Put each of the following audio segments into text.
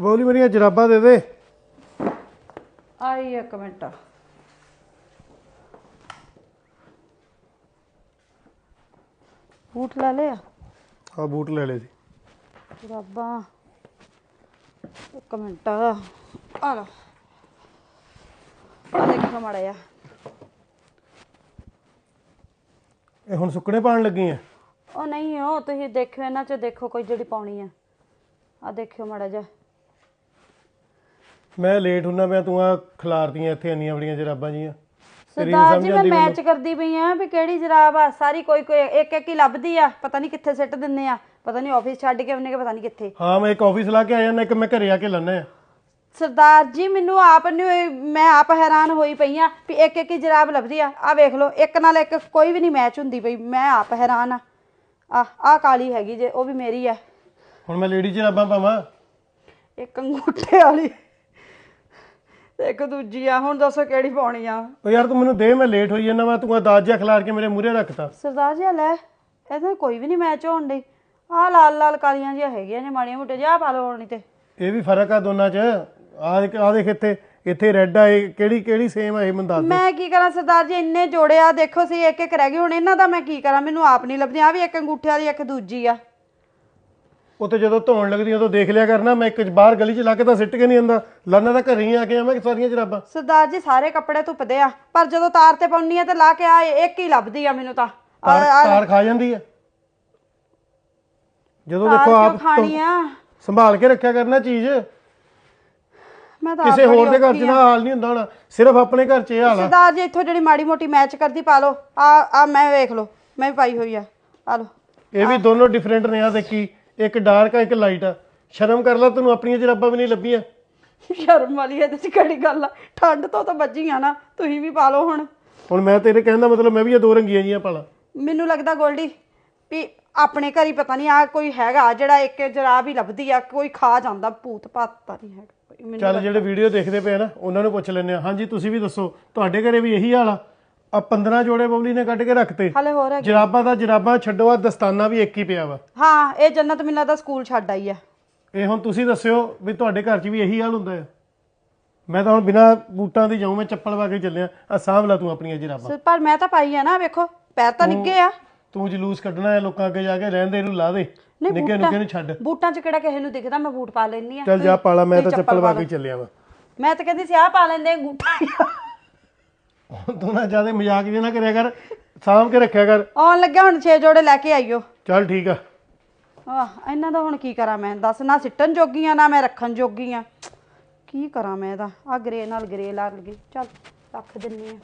ਬੋਲੀ ਮੇਰੀਆਂ ਜਰਾਬਾਂ ਦੇ ਦੇ। ਆਈ ਇੱਕ ਮਿੰਟ। ਬੂਟ ਲੈ ਲਿਆ? ਆ ਬੂਟ ਲੈ ਲਏ ਸੀ। ਜਰਾਬਾਂ। ਇੱਕ ਮਿੰਟ। ਆ ਲਓ। ਆ ਦੇਖੋ ਮਾੜਾ ਜਿਹਾ। ਇਹ ਹੁਣ ਸੁੱਕਣੇ ਪਾਣ ਲੱਗੀ ਆ ਉਹ ਨਹੀਂ ਉਹ ਤੁਸੀਂ ਦੇਖਿਓ ਇਹਨਾਂ ਚ ਦੇਖੋ ਕੋਈ ਜਿਹੜੀ ਪਾਉਣੀ ਆ ਆ ਦੇਖਿਓ ਮਾੜਾ ਜਿਹਾ। ਮੈਂ ਲੇਟ ਹੁੰਨਾ ਪਿਆ ਤੂੰ ਆ ਖਿਲਾਰਤੀਆਂ ਇੱਥੇ ਇੰਨੀਆਂ ਬੜੀਆਂ ਜਰਾਬਾਂ ਜੀਆਂ। ਤੇਰੀ ਨੀ ਸਰਦਾਰ ਜੀ ਸਮਝ ਮੈਂ ਆਉਂਦੀ ਮੈਚ ਕਰਦੀ ਪਈ ਆ ਵੀ ਕਿਹੜੀ ਜਰਾਬ ਆ ਸਾਰੀ ਕੋਈ ਕੋਈ ਇੱਕ ਇੱਕ ਹੀ ਲੱਭਦੀ ਆ ਪਤਾ ਨਹੀਂ ਕਿੱਥੇ ਸਿੱਟ ਦਿੰਨੇ ਆ ਪਤਾ ਨਹੀਂ ਆਫਿਸ ਛੱਡ ਕੇ ਉਹਨੇ ਕਿ ਪਤਾ ਨਹੀਂ ਕਿੱਥੇ। ਹਾਂ ਮੈਂ ਇੱਕ ਆਫਿਸ ਲਾ ਕੇ ਆ ਜਾਂਦਾ ਇੱਕ ਮੈਂ ਘਰੇ ਆ ਕੇ ਲੰਨਾ ਆ। ਸਰਦਾਰ ਜੀ ਮੈਨੂੰ ਆਪ ਨੂੰ ਇਹ- ਮੈਂ ਆਪ ਹੈਰਾਨ ਹੋਈ ਪਈ ਆ ਵੀ ਇੱਕ ਇੱਕ ਹੀ ਜਰਾਬ ਲੱਭਦੀ ਆ। ਆ ਵੇਖ ਲਓ ਇੱਕ ਨਾਲ ਇੱਕ ਕੋਈ ਵੀ ਨਹੀਂ ਮੈਚ ਹੁੰਦੀ ਪਈ ਮੈਂ ਆਪ ਹੈਰਾਨ ਆ। ਆ ਆ ਕਾਲੀ ਹੈਗੀ ਜੇ ਉਹ ਵੀ ਮੇਰੀ ਆ। ਹੁਣ ਮੈਂ ਲੇਡੀ ਜਰਾਬਾਂ ਪਾਵਾਂ। ਇੱਕ ਅੰਗੂਠੇ ਵਾਲੀ। ਤੇ ਇੱਕ ਦੂਜੀ ਆ ਹੁਣ ਦੱਸੋ ਕਿਹੜੀ ਪਾਉਣੀ ਆ? ਉਹ ਯਾਰ ਤੂੰ ਮੈਨੂੰ ਦੇ ਮੈਂ ਲੇਟ ਹੋਈ ਜਾਂਦਾ ਮੈਂ ਤੂੰ ਆ ਦਾਜ ਜਿਹਾ ਖਿਲਾਰ ਕੇ ਮੇਰੇ ਮੂਹਰੇ ਰੱਖਤਾ। ਸਰਦਾਰ ਜੀ ਆਹ ਲੈ ਇਹਦੇ ਕੋਈ ਵੀ ਨਹੀਂ ਮੈਚ ਹੋਣ ਡਈ। ਆ ਲਾਲ ਲਾਲ ਕਾਲੀਆਂ ਜਿਹੀਆਂ ਹੈਗੀਆਂ ਜੇ ਮਾੜੀਆਂ ਮੋਟੇ ਜਿਹਾ ਪਾ ਲਓ ਹੁਣ ਤੇ ਇਹ ਵੀ ਫ਼ਰਕ ਆ ਦੋਨਾਂ 'ਚ। ਆ ਦੇਖ ਆ ਦੇਖ ਇੱਥੇ ਇੱਥੇ ਰੈੱਡ ਆ ਇਹ ਕਿਹੜੀ ਕਿਹੜੀ ਸੇਮ ਆ ਇਹ ਮੈਨੂੰ ਦੱਸ ਦੇ। ਮੈਂ ਕੀ ਕਰਾਂ ਸਰਦਾਰ ਜੀ ਇੰਨੇ ਜੋੜੇ ਆ ਦੇਖੋ ਸੀ ਇੱਕ ਇੱਕ ਰਹਿ ਗਏ ਹੁਣ ਇਹਨਾਂ ਦਾ ਮੈਂ ਕੀ ਕਰਾਂ? ਮੈਨੂੰ ਆਪ ਨਹੀਂ ਲੱਭਦੀ ਆ ਵੀ ਇੱਕ ਅੰਗੂਠੇ ਵਾਲੀ ਇੱਕ ਦੂਜੀ ਆ। ਉੱਥੇ ਜਦੋਂ ਧੋਣ ਲੱਗਦੀ ਉਦੋਂ ਦੇਖ ਲਿਆ ਕਰਨਾ ਮੈਂ ਇੱਕ ਬਾਹਰ ਗਲੀ 'ਚ ਲਾ ਕੇ ਤਾਂ ਸਿੱਟ ਕੇ ਨਹੀਂ ਆਂਦਾ। ਲਾਨਾ ਤਾਂ ਘਰੇ ਹੀ ਆ ਕੇ ਆ ਮੈਂ ਸਾਰੀਆਂ ਜਰਾਬਾਂ ਸਰਦਾਰ ਜੀ ਸਾਰੇ ਕੱਪੜੇ ਧੁੱਪਦੇ ਆ ਪਰ ਜਦੋਂ ਤਾਰ ਤੇ ਪਾਉਣੀ ਆ ਤੇ ਲਾ ਕੇ ਆ ਇੱਕ ਹੀ ਲੱਭਦੀ ਆ ਮੈਨੂੰ ਤਾਂ। ਤਾਰ ਤਾਰ ਖਾ ਜਾਂਦੀ ਆ। ਜਦੋਂ ਦੇਖੋ ਆਪ ਖਾਣੀ ਆ? ਸੰਭਾਲ ਕੇ ਰੱਖਿਆ ਕਰਨਾ ਚੀਜ਼। ਮੈਂ ਤਾਂ ਕਿਸੇ ਹੋਰ ਦੇ ਘਰ 'ਚ ਨਾ ਹਾਲ ਨਹੀਂ ਹੁੰਦਾ ਹੋਣਾ। ਸਿਰਫ ਆਪਣੇ ਘਰ 'ਚ ਇਹ ਹਾਲ ਆ। ਸਰਦਾਰ ਜੀ ਇੱਥੋਂ ਜਿਹੜੀ ਮਾੜੀ ਮੋਟੀ ਮੈਚ ਕਰਦੀ ਪਾ ਲਓ। ਆ ਆ ਮੈਂ ਵੇਖ ਲਓ। ਮੈਂ ਵੀ ਪਾਈ ਹੋਈ ਆ। ਆ ਲਓ। ਇਹ ਵੀ ਦੋਨੋਂ ਡਿਫਰੈਂਟ ਨੇ ਆ ਦੇਖੀ। ਇੱਕ ਡਾਰਕ ਆ ਇੱਕ ਲਾਈਟ ਆ। ਸ਼ਰਮ ਕਰ ਲੈ ਤੈਨੂੰ ਆਪਣੀਆਂ ਜਰਾਬਾਂ ਵੀ ਨਹੀਂ ਲੱਭੀਆਂ। ਸ਼ਰਮ ਵਾਲੀ ਇਹਦੇ ਚ ਕਿਹੜੀ ਗੱਲ ਆ? ਠੰਡ ਤੋਂ ਤਾਂ ਬਚੀਆਂ ਨਾ ਤੁਸੀਂ ਵੀ ਪਾ ਲਓ ਹੁਣ। ਹੁਣ ਮੈਂ ਤੇਰੇ ਕਹਿਣ ਦਾ ਮਤਲਬ ਮੈਂ ਵੀ ਇਹ ਦੋ ਰੰਗੀਆਂ ਜੀਆਂ ਪਾਲਾਂ। ਮੈਨੂੰ ਲੱਗਦਾ ਗੋਲਡੀ ਵੀ ਆਪਣੇ ਘਰ ਹੀ ਪਤਾ ਨਹੀਂ ਆ ਕੋਈ ਹੈਗਾ ਜਿਹੜਾ ਇੱਕ ਜਰਾਬ ਹੀ ਲੱਭਦੀ ਆ ਕੋਈ ਖਾ ਜਾਂਦਾ ਭੂਤ ਪਤਾ ਨਹੀਂ ਹੈਗਾ। ਕੋਈ। ਮੈਨੂੰ ਚੱਲ ਜਿਹੜੇ ਵੀਡੀਓ ਦੇਖਦੇ ਪਏ ਆ ਨਾ ਉਹਨਾਂ ਨੂੰ ਪੁੱਛ ਲੈਂਦੇ ਆ ਹਾਂਜੀ ਤੁਸੀਂ ਵੀ ਦੱਸੋ ਤੁਹਾਡੇ ਘਰੇ ਵੀ ਇਹੀ ਹਾਲ ਆ? ਆ 15 ਜੋੜੇ ਬਬਲੀ ਨੇ ਕੱਢ ਕੇ ਰੱਖਤੇ। ਹਲੇ ਹੋਰ ਹੈ ਜਰਾਬਾਂ ਦਾ ਜਰਾਬਾਂ ਛੱਡੋ ਆ ਦਸਤਾਨਾ ਵੀ ਇੱਕ ਹੀ ਪਿਆ ਵਾ। ਹਾਂ ਇਹ ਜੰਨਤ ਮੈਨੂੰ ਲੱਗਦਾ ਸਕੂਲ ਛੱਡ ਆਈ ਆ। ਇਹ ਹੁਣ ਤੁਸੀਂ ਦੱਸਿਓ ਵੀ ਤੁਹਾਡੇ ਘਰ 'ਚ ਵੀ ਇਹੀ ਹਾਲ ਹੁੰਦਾ ਹੈ ਮੈਂ ਤਾਂ ਹੁਣ ਬਿਨਾ ਬੂਟਾਂ ਦੀ ਜਾਉਂ ਮੈਂ ਚੱਪਲ ਪਾ ਕੇ ਚੱਲਿਆ। ਆ ਸਾਂਭ ਲਾ ਤੂੰ ਆਪਣੀਆਂ ਜਰਾਬਾਂ। ਪਰ ਮੈਂ ਤਾਂ ਪਾਈ ਆ ਨਾ ਵੇਖੋ ਪੈਰ ਤਾਂ ਨਿੱਗੇ ਆ। ਤੂੰ ਜਲੂਸ ਕੱਢਣਾ ਹੈ ਲੋਕਾਂ ਅੱਗੇ ਜਾ ਕੇ ਰਹਿੰਦੇ ਇਹਨੂੰ ਲਾ ਦੇ। ਨਿੱਕੇ ਨਿੱਕੇ ਨੂੰ ਛੱਡ। ਬੂਟਾਂ 'ਚ ਕਿਹੜਾ ਕਿਸੇ ਨੂੰ ਦਿਖਦਾ ਮੈਂ ਬੂਟ ਪਾ ਲੈਣੀ ਆ। ਚੱਲ ਜਾ ਪਾਲਾ ਮੈਂ ਤਾਂ ਚੱਪਲ ਪਾ ਕੇ ਚੱਲਿਆ ਵਾ। ਮੈਂ ਤਾਂ ਕਹਿੰਦੀ ਸੀ ਪਾ ਲੈਂਦੇ ਅੰਗੂਠਾ। ਤੂੰ ਨਾ ਜ਼ਿਆਦਾ ਮਜ਼ਾਕ ਜੇ ਨਾ ਕਰਿਆ ਕਰ ਸਾਂਭ ਕੇ ਰੱਖਿਆ ਕਰ। ਆਉਣ ਲੱਗਿਆ ਹੁਣ 6 ਜੋੜੇ ਲੈ ਕੇ ਆਈਓ। ਚੱਲ ਠੀਕ ਆ। ਆਹ ਇਹਨਾਂ ਦਾ ਹੁਣ ਕੀ ਕਰਾਂ ਮੈਂ? ਦੱਸ ਨਾ ਸਿੱਟਣ ਜੋਗੀ ਆ ਨਾ ਮੈਂ ਰੱਖਣ ਜੋਗੀ ਆ ਕੀ ਕਰਾਂ ਮੈਂ ਇਹਦਾ? ਆ ਗਰੇ ਨਾਲ ਗਰੇ ਲਾ ਲਗੀ ਚੱਲ ਰੱਖ ਦਿੰਨੀ ਆ।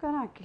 ਕਰਾਂ ਕੀ?